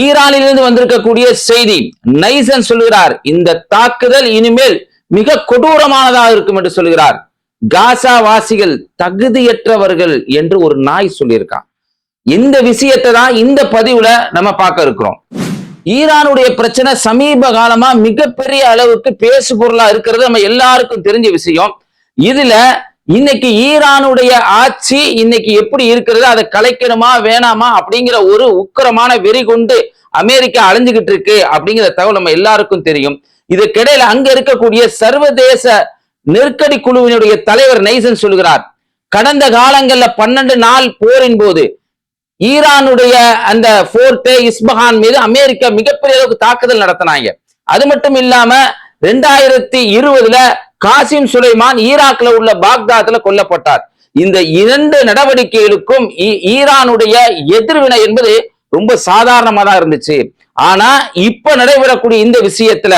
ஈரானிலிருந்து வந்திருக்கக்கூடிய செய்தி. நைசன் சொல்கிறார் இந்த தாக்குதல் இனிமேல் மிக கொடூரமானதாக இருக்கும் என்று சொல்கிறார் காசா வாசிகள் தகுதியற்றவர்கள் என்று ஒரு நாய் சொல்லியிருக்கான். இந்த விஷயத்தை தான் இந்த பதிவுல நம்ம பார்க்க இருக்கிறோம். ஈரானுடைய பிரச்சனை சமீப காலமா மிகப்பெரிய அளவுக்கு பேசு பொருளா இருக்கிறது நம்ம எல்லாருக்கும் தெரிஞ்ச விஷயம். இதுல இன்னைக்கு ஈரானுடைய ஆட்சி இன்னைக்கு எப்படி இருக்கிறது? அதை கலைக்கணுமா வேணாமா? அப்படிங்கிற ஒரு உக்கிரமான வெறி கொண்டு அமெரிக்கா அலைஞ்சுகிட்டு இருக்கு அப்படிங்கிற தகவல் நம்ம எல்லாருக்கும் தெரியும். இதுக்கிடையில அங்க இருக்கக்கூடிய சர்வதேச நெருக்கடி குழுவினுடைய தலைவர் நைசன் சொல்கிறார் கடந்த காலங்கள்ல பன்னெண்டு நாள் போரின் போது ஈரானுடைய அந்த போர்ட்டே இஸ்பஹான் மீது அமெரிக்கா மிகப்பெரிய அளவுக்கு தாக்குதல் நடத்தினாங்க. அது மட்டும் இல்லாம ரெண்டாயிரத்தி இருபதுல காசிம் சுலைமான் ஈராக்ல உள்ள பாக்தாத்ல கொல்லப்பட்டார். இந்த இரண்டு நடவடிக்கைகளுக்கும் ஈரானுடைய எதிர்வினை என்பது ரொம்ப சாதாரணமா தான் இருந்துச்சு. ஆனா இப்ப நடைபெறக்கூடிய இந்த விஷயத்துல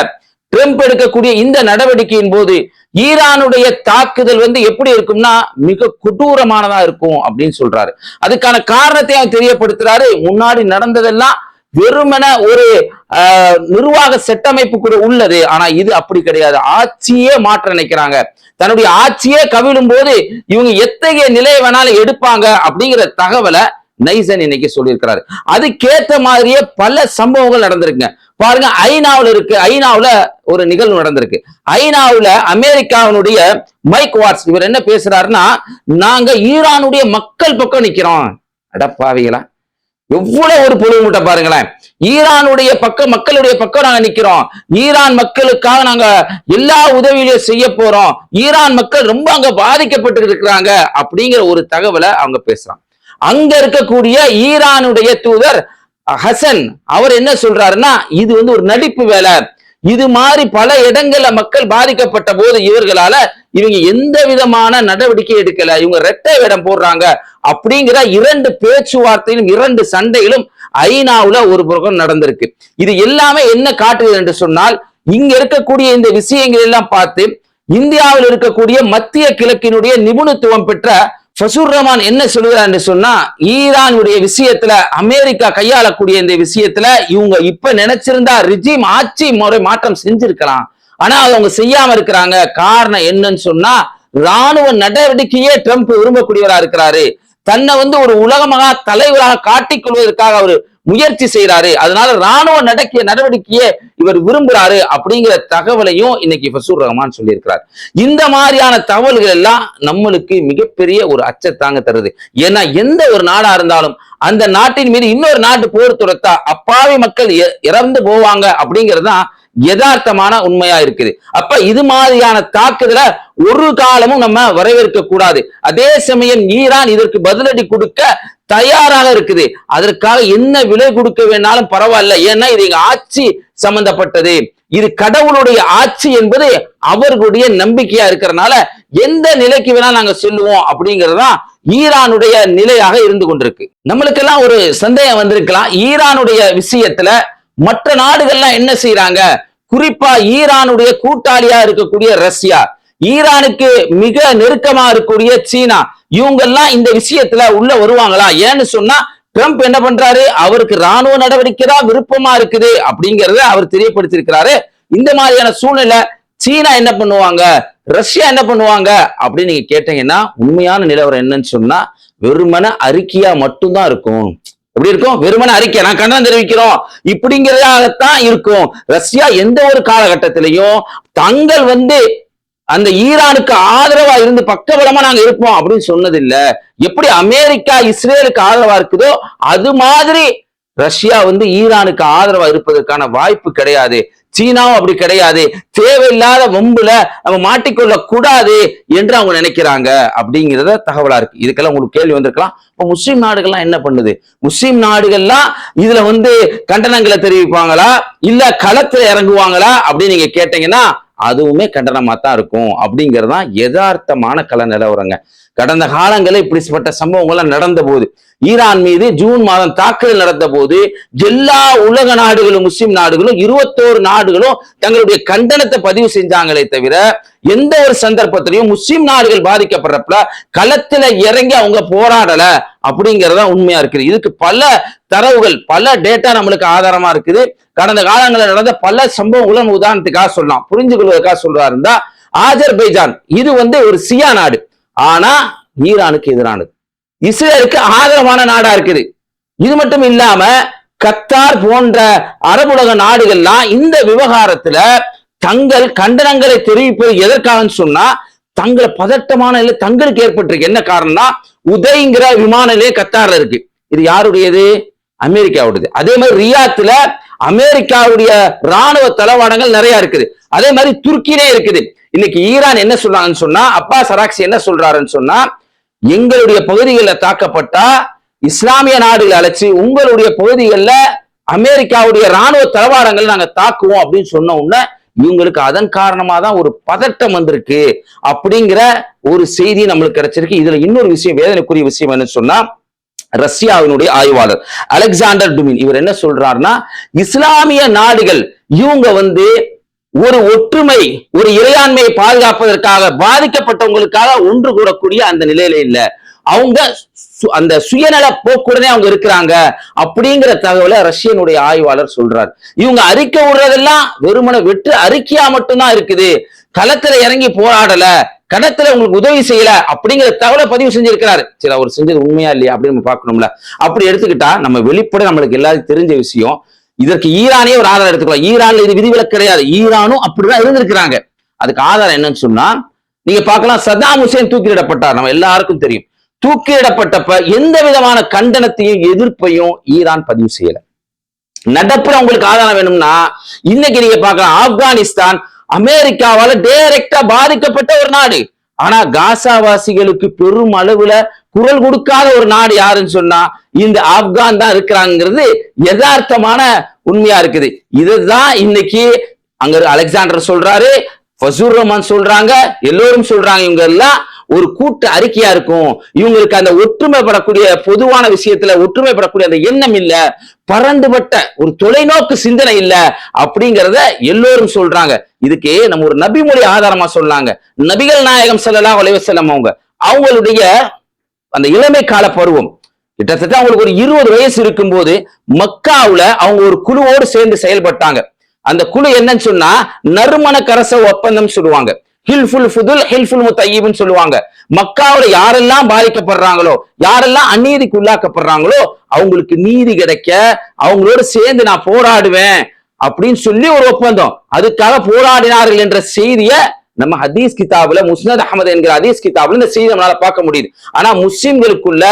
ட்ரம்ப் எடுக்கக்கூடிய இந்த நடவடிக்கையின் போது ஈரானுடைய தாக்குதல் வந்து எப்படி இருக்கும்னா மிக கொடூரமானதா இருக்கும் அப்படின்னு சொல்றாரு. அதுக்கான காரணத்தை அவர் தெரியப்படுத்துறாரு. முன்னாடி நடந்ததெல்லாம் வெறுமன ஒரு நிர்வாக செட்டமைப்பு கூட உள்ளது. ஆனா இது அப்படி கிடையாது. ஆட்சியே மாற்ற நினைக்கிறாங்க. தன்னுடைய ஆட்சியே கவிழும் போது இவங்க எத்தகைய நிலையை வேணாலும் எடுப்பாங்க அப்படிங்கிற தகவலை நைசன் இன்னைக்கு சொல்லியிருக்கிறாரு. அதுக்கேத்த மாதிரியே பல சம்பவங்கள் நடந்திருக்குங்க. பாருங்க ஐநாவில் இருக்கு. ஐநாவில் ஒரு நிகழ்வு நடந்திருக்கு. ஐநாவில் அமெரிக்காவினுடைய மைக் வாட்ஸ் இவர் என்ன பேசுறாருன்னா நாங்க ஈரானுடைய மக்கள் பக்கம் நிக்கிறோம். அடப்பாவிகளா. எவ்வளவு ஒரு பொழுது பாருங்களேன். ஈரானுடைய பக்கம் மக்களுடைய பக்கம் நாங்க நிக்கிறோம். ஈரான் மக்களுக்காக நாங்க எல்லா உதவிகளையும் செய்ய போறோம். ஈரான் மக்கள் ரொம்ப அங்க பாதிக்கப்பட்டு இருக்கிறாங்க அப்படிங்கிற ஒரு தகவலை அவங்க பேசுறாங்க. அங்க இருக்கக்கூடிய ஈரானுடைய தூதர் ஹசன் அவர் என்ன சொல்றாருன்னா இது வந்து ஒரு நடிப்பு வேலை. இது மாதிரி பல இடங்கள்ல மக்கள் பாதிக்கப்பட்ட போது இவர்களால இவங்க எந்த விதமான நடவடிக்கை எடுக்கல. இவங்க ரெட்டை வேடம் போடுறாங்க அப்படிங்கிற இரண்டு பேச்சுவார்த்தையிலும் இரண்டு சண்டையிலும் ஐநாவுல ஒரு புறம் நடந்திருக்கு. இது எல்லாமே என்ன காட்டுது என்று சொன்னால் இங்க இருக்கக்கூடிய இந்த விஷயங்கள் எல்லாம் பார்த்து இந்தியாவில் இருக்கக்கூடிய மத்திய கிழக்கினுடைய நிபுணத்துவம் பெற்ற ஃபசூர் ரஹ்மான் என்ன சொல்லுகிறார் என்று சொன்னா ஈரானுடைய விஷயத்துல அமெரிக்கா கையாளக்கூடிய இந்த விஷயத்துல இவங்க இப்ப நினைச்சிருந்தா ரிஜிம் ஆட்சி முறை மாற்றம் செஞ்சிருக்கலாம். ஆனா அவங்க செய்யாம இருக்கிறாங்க. காரணம் என்னன்னு சொன்னா ராணுவ நடவடிக்கையே ட்ரம்ப் விரும்பக்கூடியவரா இருக்கிறாரு. தன்னை வந்து ஒரு உலகமாக தலைவராக காட்டிக் கொள்வதற்காக அவர் முயற்சி செய்யறாரு அதனால ராணுவ நடக்கிய நடவடிக்கையை இவர் விரும்புறாரு அப்படிங்கிற தகவலையும் இன்னைக்கு ஃபசூர் ரஹ்மான் சொல்லியிருக்கிறார். இந்த மாதிரியான தகவல்கள் எல்லாம் நம்மளுக்கு மிகப்பெரிய ஒரு அச்சத்தாங்க தருது. ஏன்னா எந்த ஒரு நாடா இருந்தாலும் அந்த நாட்டின் மீது இன்னொரு நாட்டு போர் துரத்தா அப்பாவி மக்கள் இறந்து போவாங்க அப்படிங்கிறது தான் யதார்த்தமான உண்மையா இருக்குது. அப்ப இது மாதிரியான தாக்குதலை ஒரு காலமும் நம்ம வரவேற்க கூடாது அதே சமயம் ஈரான் இதற்கு பதிலடி கொடுக்க தயாராக இருக்குது. அதற்காக என்ன விலை கொடுக்க வேணாலும் பரவாயில்ல. ஏன்னா இது எங்க ஆட்சி சம்பந்தப்பட்டது. இது கடவுளுடைய ஆட்சி என்பது அவர்களுடைய நம்பிக்கையா இருக்கிறனால எந்த நிலைக்கு வேணா நாங்க சொல்லுவோம் அப்படிங்கறதுதான் ஈரானுடைய நிலையாக இருந்து கொண்டிருக்கு. நம்மளுக்கெல்லாம் ஒரு சந்தேகம் வந்திருக்கலாம். ஈரானுடைய விஷயத்துல மற்ற நாடுகள்லாம் என்ன செய்யறாங்க குறிப்பா ஈரானுடைய கூட்டாளியா இருக்கக்கூடிய ரஷ்யா. ஈரானுக்கு மிக நெருக்கமா இருக்கக்கூடிய சீனா இவங்க எல்லாம் இந்த விஷயத்துல உள்ள வருவாங்களா? ஏன்னு சொன்னா ட்ரம்ப் என்ன பண்றாரு? அவருக்கு ராணுவ நடவடிக்கை தான் விருப்பமா இருக்குது அப்படிங்கறத அவர் தெரியப்படுத்தியிருக்கிறாரு. இந்த மாதிரியான சூழ்நிலை சீனா என்ன பண்ணுவாங்க? ரஷ்யா என்ன பண்ணுவாங்க? அப்படின்னு நீங்க கேட்டீங்கன்னா உண்மையான நிலவரம் என்னன்னு சொன்னா வெறுமன அறிக்கையா மட்டும்தான் இருக்கும். எப்படி இருக்கும்? வெறுமன அறிக்கை. நான் கண்டனம் தெரிவிக்கிறோம். இப்படிங்கிறதாகத்தான் இருக்கும். ரஷ்யா எந்த ஒரு காலகட்டத்திலையும் தங்கள் வந்து அந்த ஈரானுக்கு ஆதரவா இருந்து பக்கபலமா நாங்க இருப்போம் அப்படின்னு சொன்னதில்ல. எப்படி அமெரிக்கா இஸ்ரேலுக்கு ஆதரவா இருக்குதோ அது மாதிரி ரஷ்யா வந்து ஈரானுக்கு ஆதரவா இருப்பதற்கான வாய்ப்பு கிடையாது. சீனாவும் அப்படி கிடையாது. தேவையில்லாத வம்புல நம்ம மாட்டிக்கொள்ள கூடாது என்று அவங்க நினைக்கிறாங்க அப்படிங்கிறத தகவலா இருக்கு. இதுக்கெல்லாம் உங்களுக்கு கேள்வி வந்திருக்கலாம். இப்போ முஸ்லீம் நாடுகள்லாம் என்ன பண்ணுது? முஸ்லீம் நாடுகள்லாம் இதுல வந்து கண்டனங்களை தெரிவிப்பாங்களா? இல்ல களத்துல இறங்குவாங்களா அப்படின்னு நீங்க கேட்டீங்கன்னா அதுவுமே கண்டனமாக தான் இருக்கும். அப்படிங்கறதுதான் யதார்த்தமான கல நிலவரங்க. கடந்த காலங்களில் இப்படிப்பட்ட சம்பவங்கள்லாம் நடந்த போது ஈரான் மீது ஜூன் மாதம் தாக்குதல் நடந்த போது எல்லா உலக நாடுகளும் முஸ்லிம் நாடுகளும் இருபத்தோரு நாடுகளும் தங்களுடைய கண்டனத்தை பதிவு செஞ்சாங்களே தவிர எந்த ஒரு சந்தர்ப்பத்திலையும் முஸ்லிம் நாடுகள் பாதிக்கப்படுறப்ப களத்துல இறங்கி அவங்க போராடல. அப்படிங்கறதா உண்மையா இருக்குது. இதுக்கு பல தரவுகள் பல டேட்டா நம்மளுக்கு ஆதாரமா இருக்குது. கடந்த காலங்களில் நடந்த பல சம்பவங்களும் நம்ம உதாரணத்துக்காக சொல்லலாம். புரிஞ்சு கொள்வதற்காக சொல்றா இருந்தா ஆஜர்பைஜான் இது வந்து ஒரு சியா நாடு. ஆனா ஈரானுக்கு எதிரானது. இஸ்ரேலுக்கு ஆதரவான நாடா இருக்குது. இது மட்டும் இல்லாம கத்தார் போன்ற அரபுலக நாடுகள்லாம் இந்த விவகாரத்துல தங்கள் கண்டனங்களை தெரிவிப்பது எதற்காகன்னு சொன்னா தங்களை பதட்டமான நிலை தங்களுக்கு ஏற்பட்டிருக்கு. என்ன காரணம்னா உதய்ங்கிற விமான நிலையம் கத்தார்ல இருக்கு. இது யாருடையது? அமெரிக்காவுடையது. அதே மாதிரி ரியாத்துல அமெரிக்காவுடைய ராணுவ தளவாடங்கள் நிறைய இருக்குது. அதே மாதிரி துருக்கியிலே இருக்குது. இன்னைக்கு ஈரான் என்ன சொல்றாங்கன்னு சொன்னா அப்பா சராக்சி என்ன சொல்றாருன்னு சொன்னா எங்களுடைய பகுதிகளில் தாக்கப்பட்டா இஸ்லாமிய நாடுகளை அழைச்சி உங்களுடைய பகுதிகளில் அமெரிக்காவுடைய ராணுவ தளவாடங்கள் நாங்க தாக்குவோம் அப்படின்னு சொன்ன உடனே இவங்களுக்கு அதன் காரணமா தான் ஒரு பதட்டம் வந்திருக்கு அப்படிங்கிற ஒரு செய்தி நம்மளுக்கு கிடைச்சிருக்கு. இதுல இன்னொரு விஷயம் வேதனைக்குரிய விஷயம் என்னன்னு சொன்னா ரஷ்யாவினுடைய ஆய்வாளர் அலெக்சாண்டர் டுமின். இவர் என்ன சொல்றாருன்னா இஸ்லாமிய நாடுகள் இவங்க வந்து ஒரு ஒற்றுமை ஒரு இறையாண்மையை பாதுகாப்பதற்காக பாதிக்கப்பட்டவங்களுக்காக ஒன்று கூடக்கூடிய அந்த நிலையில இல்ல. அவங்க அந்த சுயநல போக்குடனே அவங்க இருக்கிறாங்க அப்படிங்கிற தகவலை ரஷ்யனுடைய ஆய்வாளர் சொல்றார். இவங்க அறிக்கை விடுறதெல்லாம் வெறுமன வெற்று அறிக்கையா மட்டும்தான் இருக்குது. களத்துல இறங்கி போராடல கடத்துல உங்களுக்கு உதவி செய்யல அப்படிங்கிற தகவலை பதிவு செஞ்சிருக்கிறாரு. சரி அவர் செஞ்சது உண்மையா இல்லையா அப்படின்னு நம்ம பார்க்கணும்ல. அப்படி எடுத்துக்கிட்டா நம்ம வெளிப்பட நம்மளுக்கு எல்லாருக்கும் தெரிஞ்ச விஷயம் இதற்கு ஈரானே ஒரு ஆதாரம் எடுத்துக்கலாம். ஈரான்ல இது விதிவிலக்கு கிடையாது. ஈரானும் அப்படிதான் இருந்திருக்கிறாங்க. அதுக்கு ஆதாரம் என்னன்னு சொன்னா நீங்க பார்க்கலாம் சதாம் ஹுசேன் தூக்கிலிடப்பட்டார். நம்ம எல்லாருக்கும் தெரியும். தூக்கிலிடப்பட்டப்ப எந்த விதமான கண்டனத்தையும் எதிர்ப்பையும் ஈரான் பதிவு செய்யல. நடப்புற உங்களுக்கு ஆதாரம் வேணும்னா இன்னைக்கு நீங்க பார்க்கலாம் ஆப்கானிஸ்தான் அமெரிக்காவால டைரக்டா பாதிக்கப்பட்ட ஒரு நாடு. ஆனா காசாவாசிகளுக்கு பெரும் அளவுல குரல் கொடுக்காத ஒரு நாடு யாருன்னு சொன்னா இந்த ஆப்கான் தான் இருக்கிறாங்கிறது யதார்த்தமான உண்மையா இருக்குது. இதுதான் இன்னைக்கு அங்க அலெக்சாண்டர் சொல்றாரு ஃபசூர் ரஹ்மான் சொல்றாங்க எல்லோரும் சொல்றாங்க இவங்க எல்லாம். ஒரு கூட்டு அறிக்கையா இருக்கும். இவங்களுக்கு அந்த ஒற்றுமைப்படக்கூடிய பொதுவான விஷயத்துல ஒற்றுமைப்படக்கூடிய அந்த எண்ணம் இல்ல. பரண்டுபட்ட ஒரு தொலைநோக்கு சிந்தனை இல்ல. அப்படிங்கிறத எல்லோரும் சொல்றாங்க. இதுக்கு நம்ம ஒரு நபிமொழி ஆதாரமா சொன்னாங்க நபிகள் நாயகம் செல்லலாம் உலக செல்லம் அவங்க அவங்களுடைய அந்த இளமை கால பருவம். கிட்டத்தட்ட அவங்களுக்கு ஒரு இருபது வயசு இருக்கும்போது மக்காவுல அவங்க ஒரு குழுவோடு சேர்ந்து செயல்பட்டாங்க. அந்த குழு என்னன்னு சொன்னா நறுமண கரச ஒப்பந்தம் சொல்லுவாங்க. ஹில்ஃபுல் ஃபுதுல் ஹில்ஃபுல் முத்தையீப்னு சொல்லுவாங்க. மக்காவுல யாரெல்லாம் பாதிக்கப்படுறாங்களோ யாரெல்லாம் அநீதிக்கு உள்ளாக்கப்படுறாங்களோ அவங்களுக்கு நீதி கிடைக்க அவங்களோட சேர்ந்து நான் போராடுவேன் அப்படின்னு சொல்லி ஒரு ஒப்பந்தம். அதுக்காக போராடினார்கள் என்ற செய்திய நம்ம ஹதீஸ் கிதாபுல முஸ்னத் அஹமது என்கிற ஹதீஸ் கிதாபுல இந்த செய்தி நம்மளால பார்க்க முடியுது. ஆனா முஸ்லிம்களுக்குள்ள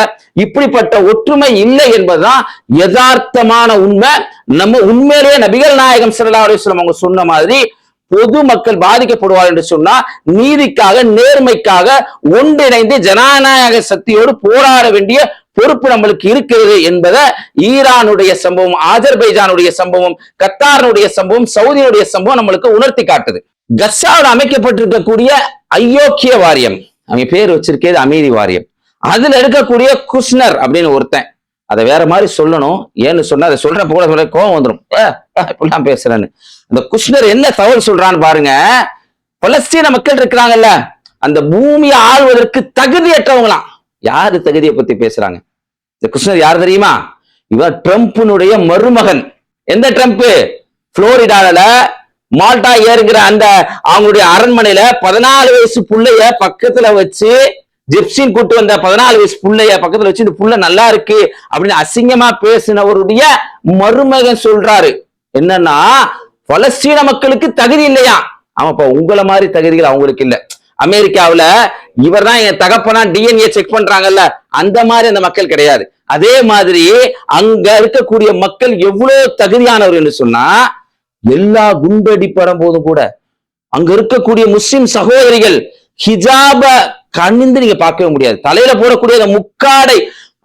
இப்படிப்பட்ட ஒற்றுமை இல்லை என்பதுதான் யதார்த்தமான உண்மை. நம்ம உண்மையிலேயே நபிகள் நாயகம் ஸல்லல்லாஹு அலைஹி அவங்க சொன்ன மாதிரி பொதுமக்கள் பாதிக்கப்படுவார் என்று சொன்னா நீதிக்காக நேர்மைக்காக ஒன்றிணைந்து ஜனநாயக சக்தியோடு போராட வேண்டிய பொறுப்பு நம்மளுக்கு இருக்கிறது என்பதை ஈரானுடைய சம்பவம் ஆஜர்பைஜானுடைய சம்பவம் கத்தாரனுடைய சம்பவம் சவுதியுடைய சம்பவம் நம்மளுக்கு உணர்த்தி காட்டுது. கஸ்ஸாவில் அமைக்கப்பட்டிருக்கக்கூடிய அயோக்கிய வாரியம் அவங்க பேர் வச்சிருக்கிறது அமைதி வாரியம். அதுல இருக்கக்கூடிய குஷ்னர் அப்படின்னு ஒருத்தன். அதை வேற மாதிரி சொல்லணும். ஏன்னு சொன்னா அதை சொல்றப்ப கூட சொல்ல கோவம் வந்துடும் இப்படிலாம் பேசுறேன்னு. அந்த குஷ்ணர் என்ன தவறு சொல்றான்னு பாருங்க. பலஸ்தீன மக்கள் இருக்கிறாங்கல்ல அந்த பூமியை ஆள்வதற்கு தகுதியற்றவங்களாம். யாரு தகுதியை பத்தி பேசுறாங்க? இந்த கிருஷ்ணர் யார் தெரியுமா? இவர் ட்ரம்ப்னுடைய மருமகன். எந்த ட்ரம்ப் புளோரிடால மால்டா ஏறுங்கிற அந்த அவங்களுடைய அரண்மனையில பதினாலு வயசு பிள்ளைய பக்கத்துல வச்சு ஜெப்சின் கூட்டு வந்த பதினாலு வயசு புள்ளைய பக்கத்துல வச்சு இந்த புள்ள நல்லா இருக்கு அப்படின்னு அசிங்கமா பேசினவருடைய மருமகன் சொல்றாரு. என்னன்னா பலஸ்தீன மக்களுக்கு தகுதி இல்லையா? ஆமாப்பா உங்களை மாதிரி தகுதிகள் அவங்களுக்கு இல்ல. அமெரிக்காவில இவர் தான் என் தகப்பனா டிஎன்ஏ செக் பண்றாங்கல்ல அந்த மாதிரி அந்த மக்கள் கிடையாது. அதே மாதிரி அங்க இருக்கக்கூடிய மக்கள் எவ்வளவு தகுதியானவர் என்று சொன்னா எல்லா குண்டடி போதும் கூட. அங்க இருக்கக்கூடிய முஸ்லிம் சகோதரிகள் ஹிஜாப கண்ணிந்து நீங்க பார்க்கவே முடியாது. தலையில போடக்கூடிய அந்த முக்காடை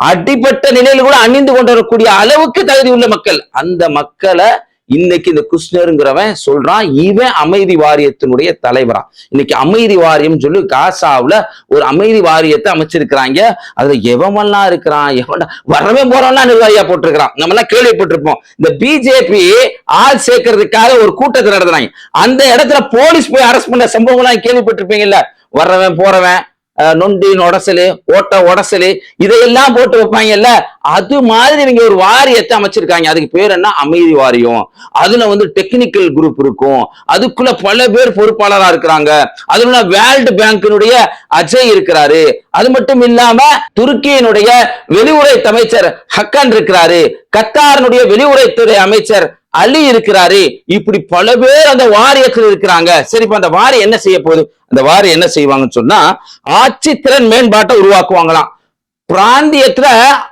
அடிப்பட்ட நிலையில கூட அணிந்து கொண்டு வரக்கூடிய அளவுக்கு தகுதி உள்ள மக்கள். அந்த மக்களை இன்னைக்கு இந்த குஷ்ணருங்கிறவன் சொல்றான் இவன் அமைதி வாரியத்தினுடைய தலைவரா. இன்னைக்கு அமைதி வாரியம் சொல்லி காசாவுல ஒரு அமைதி வாரியத்தை அமைச்சிருக்கிறாங்க. அதுல எவமெல்லாம் இருக்கிறான் எவன் வரவே போறவன்லாம் நிர்வாகியா போட்டிருக்கிறான். நம்ம எல்லாம் கேள்விப்பட்டிருப்போம். இந்த பிஜேபி ஆள் சேர்க்கறதுக்காக ஒரு கூட்டத்தை நடத்துறாங்க. அந்த இடத்துல போலீஸ் போய் அரெஸ்ட் பண்ண சம்பவம் எல்லாம் கேள்விப்பட்டிருப்பீங்கல்ல. வர்றவன் போறவன் நொண்டி நொடசலு ஓட்ட உடசலு இதையெல்லாம் போட்டு வைப்பாங்கல்ல? அது மாதிரி நீங்க ஒரு வாரியத்தை அமைச்சிருக்காங்க. அதுக்கு பேர் என்ன? அமைதி வாரியம். அதுல வந்து டெக்னிக்கல் குரூப் இருக்கும். அதுக்குள்ள பல பேர் பொறுப்பாளரா இருக்கிறாங்க. அதுல வேர்ல்டு பேங்கினுடைய அஜய் இருக்கிறாரு. அது மட்டும் இல்லாம துருக்கியினுடைய வெளியுறவு அமைச்சர் ஹக்கன் இருக்கிறாரு. கத்தாரினுடைய வெளியுறவுத்துறை அமைச்சர் அலி இருக்கிறாரு. இப்படி பல பேர் அந்த வாரியத்தில் இருக்கிறாங்க. சரிப்பா அந்த வாரி என்ன செய்ய போகுது? அந்த வாரி என்ன செய்வாங்கன்னு சொன்னா ஆட்சி திறன் மேம்பாட்டை உருவாக்குவாங்களாம். பிராந்தியத்துல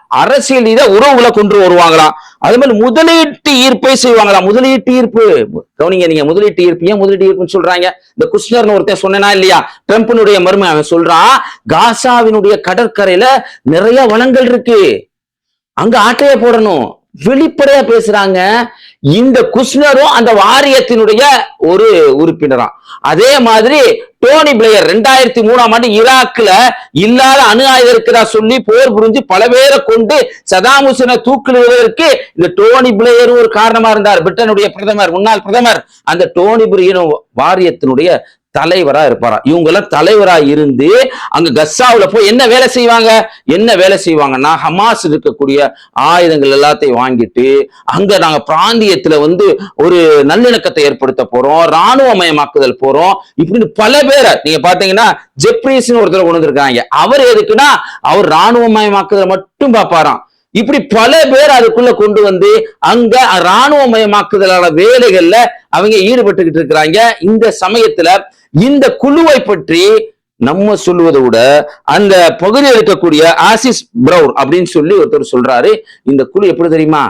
அரசியல் இதை உறவுகளை கொண்டு வருவாங்களாம். அது மாதிரி முதலீட்டு ஈர்ப்பை செய்வாங்களாம். முதலீட்டு ஈர்ப்பு. கவனிங்க நீங்க முதலீட்டு ஈர்ப்பு ஏன் முதலீட்டு ஈர்ப்புன்னு சொல்றாங்க? இந்த குஷ்ணர்னு ஒருத்தன் சொன்னா இல்லையா? ட்ரம்ப்னுடைய மருமை அவன் சொல்றான் காசாவினுடைய கடற்கரையில நிறைய வளங்கள் இருக்கு. அங்க ஆட்டைய போடணும். வெளிப்படையா பேசுறாங்க. இந்த குஷ்னரும் அந்த வாரியத்தினுடைய ஒரு உறுப்பினரா. அதே மாதிரி டோனி பிளேயர் ரெண்டாயிரத்தி மூணாம் ஆண்டு ஈராக்ல இல்லாத அணு ஆயுதம் இருக்கிறா சொல்லி போர் புரிஞ்சு பல பேரை கொண்டு சதாம் ஹுசேனை தூக்கிடுவதற்கு இந்த டோனி பிளேயர் ஒரு காரணமா இருந்தார். பிரிட்டனுடைய பிரதமர் முன்னாள் பிரதமர் அந்த டோனி பிரியனும் வாரியத்தினுடைய தலைவரா இருப்பாரா இவங்கெல்லாம் தலைவராக தலைவரா இருந்து அங்க கஸ்ஸாவில் போய் என்ன வேலை செய்வாங்க? என்ன வேலை செய்வாங்கன்னா ஹமாஸ் இருக்கக்கூடிய ஆயுதங்கள் எல்லாத்தையும் வாங்கிட்டு அங்க நாங்க பிராந்தியத்துல வந்து ஒரு நல்லிணக்கத்தை ஏற்படுத்த போறோம் ராணுவமயமாக்குதல் போறோம். இப்படின்னு பல பேரை நீங்க பாத்தீங்கன்னா ஜெப்ரீஸ்னு ஒருத்தர் கொண்டு வந்திருக்காங்க. அவர் எதுக்குன்னா அவர் இராணுவமயமாக்குதல் மட்டும் பார்ப்பாராம். இப்படி பல பேர் அதுக்குள்ள கொண்டு வந்து அங்க ராணுவமயமாக்குதலான வேலைகள்ல அவங்க ஈடுபட்டுக்கிட்டு இருக்கிறாங்க. இந்த சமயத்துல இந்த குழுவை பற்றி நம்ம சொல்லுவதை விட அந்த பகுதியில் இருக்கக்கூடிய ஆசிஸ் பிரவுர் அப்படின்னு சொல்லி ஒருத்தர் சொல்றாரு. இந்த குழு எப்படி தெரியுமா?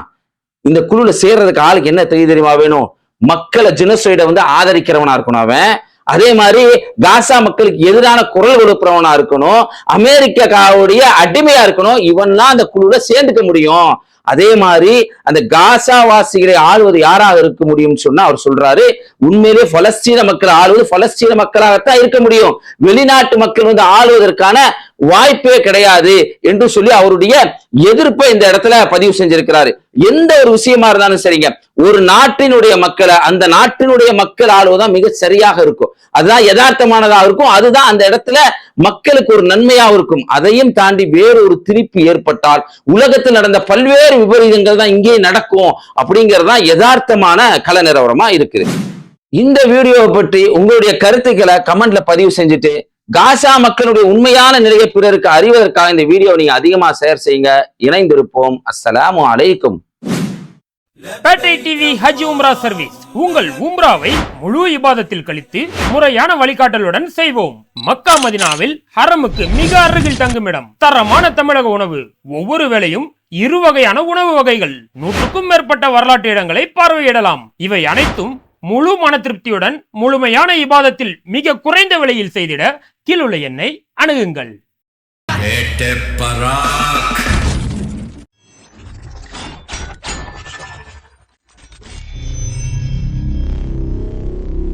இந்த குழுல சேர்றதுக்கு ஆளுக்கு என்ன தெரிய தெரியுமா வேணும்? மக்களை ஜினசைட வந்து ஆதரிக்கிறவனா இருக்கணும் அவன். அதே மாதிரி காசா மக்களுக்கு எதிரான குரல் கொடுக்கிறவனா இருக்கணும் அமெரிக்காவுடைய அடிமையா இருக்கணும் இவன்லாம் அந்த குழுல சேர்ந்துக்க முடியும். அதே மாதிரி அந்த காசா வாசிகளை ஆள்வது யாராக இருக்க முடியும்னு சொன்னா அவர் சொல்றாரு உண்மையிலே பலஸ்தீன மக்கள் ஆளுவது பலஸ்தீன மக்களாகத்தான் இருக்க முடியும். வெளிநாட்டு மக்கள் வந்து ஆளுவதற்கான வாய்ப்பே கிடையாது என்று சொல்லி அவருடைய எதிர்ப்பை இந்த இடத்துல பதிவு செஞ்சிருக்கிறாரு. எந்த ஒரு விஷயமா இருந்தாலும் சரிங்க. ஒரு நாட்டினுடைய மக்களை அந்த நாட்டினுடைய மக்கள் ஆளுவதான் மிக சரியாக இருக்கும். அதுதான் யதார்த்தமானதா இருக்கும். அதுதான் அந்த இடத்துல மக்களுக்கு ஒரு நன்மையாக இருக்கும். அதையும் தாண்டி வேறு ஒரு திருப்பி ஏற்பட்டால் உலகத்தில் நடந்த பல்வேறு விபரீதங்கள் தான் இங்கே நடக்கும் அப்படிங்கிறது தான் யதார்த்தமான கல நிலவரமா இருக்குது. இந்த வீடியோவை பற்றி உங்களுடைய கருத்துக்களை கமெண்ட்ல பதிவு செஞ்சுட்டு காசா மக்களுடைய உண்மையான நிலையை பிறருக்கு அறிவதற்காக இந்த வீடியோ நீங்க அதிகமா ஷேர் செய்யுங்க. இணைந்திருப்போம். அஸ்லாம் அலைக்கும். பேட்டை டிவி ஹஜ் உம்ரா சர்வீஸ். உங்கள் உம்ராவை முழு இபாதத்தில் கழித்து முறையான வழிகாட்டலுடன் செய்வோம். மக்கா மதினாவில் ஹரமுக்கு மிக அருகில் தங்குமிடம். தரமான தமிழக உணவு. ஒவ்வொரு வேளையும் இரு வகையான உணவு வகைகள். நூற்றுக்கும் மேற்பட்ட வரலாற்று இடங்களை பார்வையிடலாம். இவை அனைத்தும் முழு மன திருப்தியுடன் முழுமையான இபாதத்தில் மிக குறைந்த விலையில் செய்திட கீழுள்ள எண்ணை அணுகுங்கள். பராக்